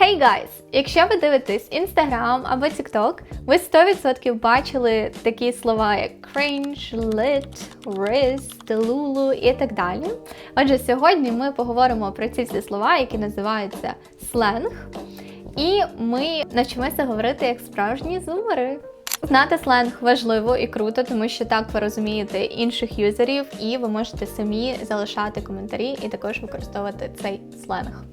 Hey guys! Якщо ви дивитесь Instagram або TikTok, ви 100% бачили такі слова, як cringe, lit, riz, delulu і так далі. Отже, сьогодні ми поговоримо про ці всі слова, які називаються сленг, і ми навчимося говорити як справжні зумери. Знати сленг важливо і круто, тому що так ви розумієте інших юзерів, і ви можете самі залишати коментарі і також використовувати цей сленг.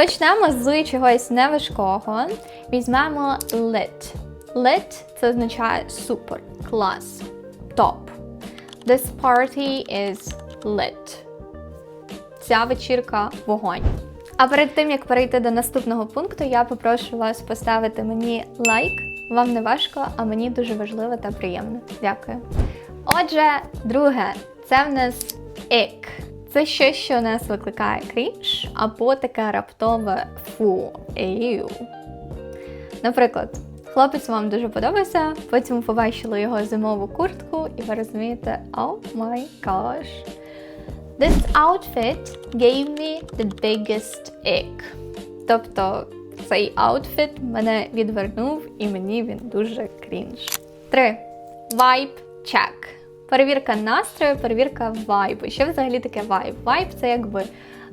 Почнемо з чогось неважкого. Візьмемо lit. Lit – це означає супер, клас, топ. This party is lit. Ця вечірка вогонь. А перед тим як перейти до наступного пункту, я попрошу вас поставити мені лайк. Вам не важко, а мені дуже важливо та приємно. Дякую. Отже, друге, це в нас ick. Це щось, що нас викликає крінж, або таке раптове фу, ею. Наприклад, хлопець вам дуже подобався, потім побачили його зимову куртку, і ви розумієте, oh my gosh. This outfit gave me the biggest ick. Тобто цей аутфіт мене відвернув і мені він дуже крінж. Три. Vibe check. Перевірка настрою, перевірка вайбу. Що взагалі таке вайб? Вайб це якби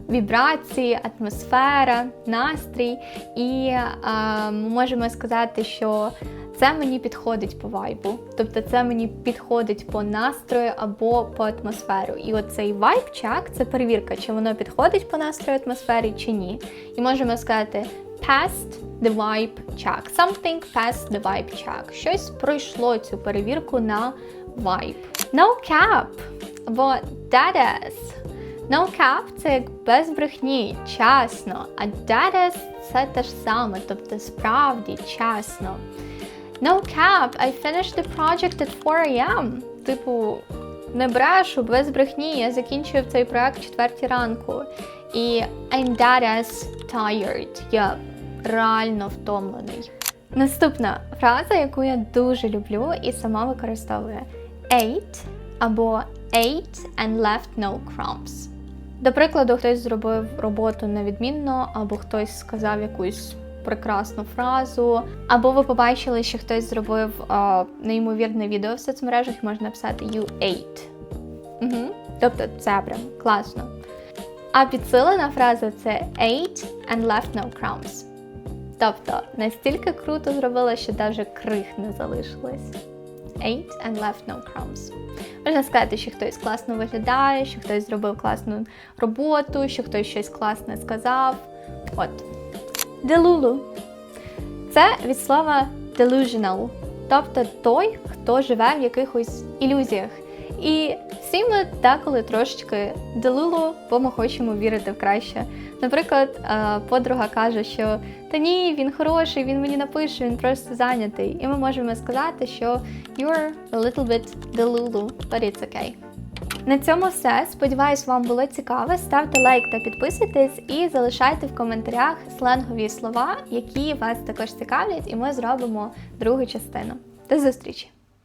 вібрації, атмосфера, настрій. І а, ми можемо сказати, що це мені підходить по вайбу. Тобто це мені підходить по настрою або по атмосферу. І оцей вайб чек це перевірка, чи воно підходить по настрою атмосфері чи ні. І можемо сказати passed the vibe check. Something passed the vibe check. Щось пройшло цю перевірку на vibe. No cap або deadass. No cap – це як без брехні, чесно. А deadass – це те ж саме, тобто справді чесно. No cap, I finished the project at 4 am. Типу, не брешу, без брехні, я закінчую цей проект в 4 ранку. І I'm deadass tired. Я реально втомлений. Наступна фраза, яку я дуже люблю і сама використовую ate або ate and left no crumbs. До прикладу, хтось зробив роботу невідмінно, або хтось сказав якусь прекрасну фразу, або ви побачили, що хтось зробив а, неймовірне відео в соцмережах, можна написати you ate. Угу. Тобто це прям класно. А підсилена фраза це ate and left no crumbs. Тобто настільки круто зробила, що навіть крих не залишилось. Ate and left no crumbs. Можна сказати, що хтось класно виглядає, що хтось зробив класну роботу, що хтось щось класне сказав. От. Delulu. Це від слова delusional, тобто той, хто живе в якихось ілюзіях. І всі ми деколи трошечки делулу, бо ми хочемо вірити в краще. Наприклад, подруга каже, що та ні, він хороший, він мені напише, він просто зайнятий. І ми можемо сказати, що you're a little bit delulu, but it's okay. На цьому все. Сподіваюсь, вам було цікаво. Ставте лайк та підписуйтесь і залишайте в коментарях сленгові слова, які вас також цікавлять, і ми зробимо другу частину. До зустрічі!